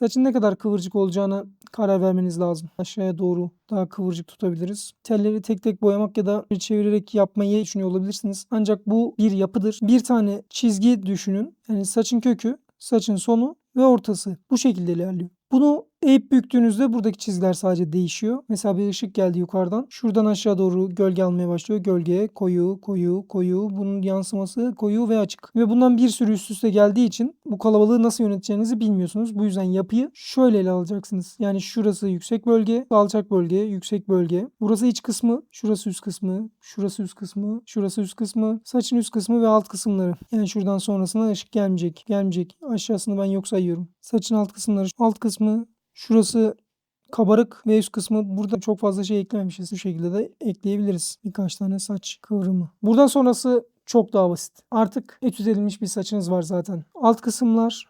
Saçın ne kadar kıvırcık olacağına karar vermeniz lazım. Aşağıya doğru daha kıvırcık tutabiliriz. Telleri tek tek boyamak ya da çevirerek yapmayı düşünüyor olabilirsiniz. Ancak bu bir yapıdır. Bir tane çizgi düşünün. Yani saçın kökü, saçın sonu ve ortası. Bu şekilde ilerliyor. Bunu eğip büktüğünüzde buradaki çizgiler sadece değişiyor. Mesela bir ışık geldi yukarıdan. Şuradan aşağı doğru gölge almaya başlıyor. Gölge, koyu, koyu, koyu. Bunun yansıması koyu ve açık. Ve bundan bir sürü üst üste geldiği için bu kalabalığı nasıl yöneteceğinizi bilmiyorsunuz. Bu yüzden yapıyı şöyle ele alacaksınız. Yani şurası yüksek bölge, alçak bölge, yüksek bölge. Burası iç kısmı, şurası üst kısmı, şurası üst kısmı, şurası üst kısmı, saçın üst kısmı ve alt kısımları. Yani şuradan sonrasına ışık gelmeyecek, gelmeyecek. Aşağısını ben yok sayıyorum. Saçın alt kısımları, alt kısmı, Şurası kabarık ve üst kısmı burada çok fazla şey eklememişiz. Bu şekilde de ekleyebiliriz. Birkaç tane saç kıvrımı. Buradan sonrası çok daha basit. Artık etüt edilmiş bir saçınız var zaten. Alt kısımlar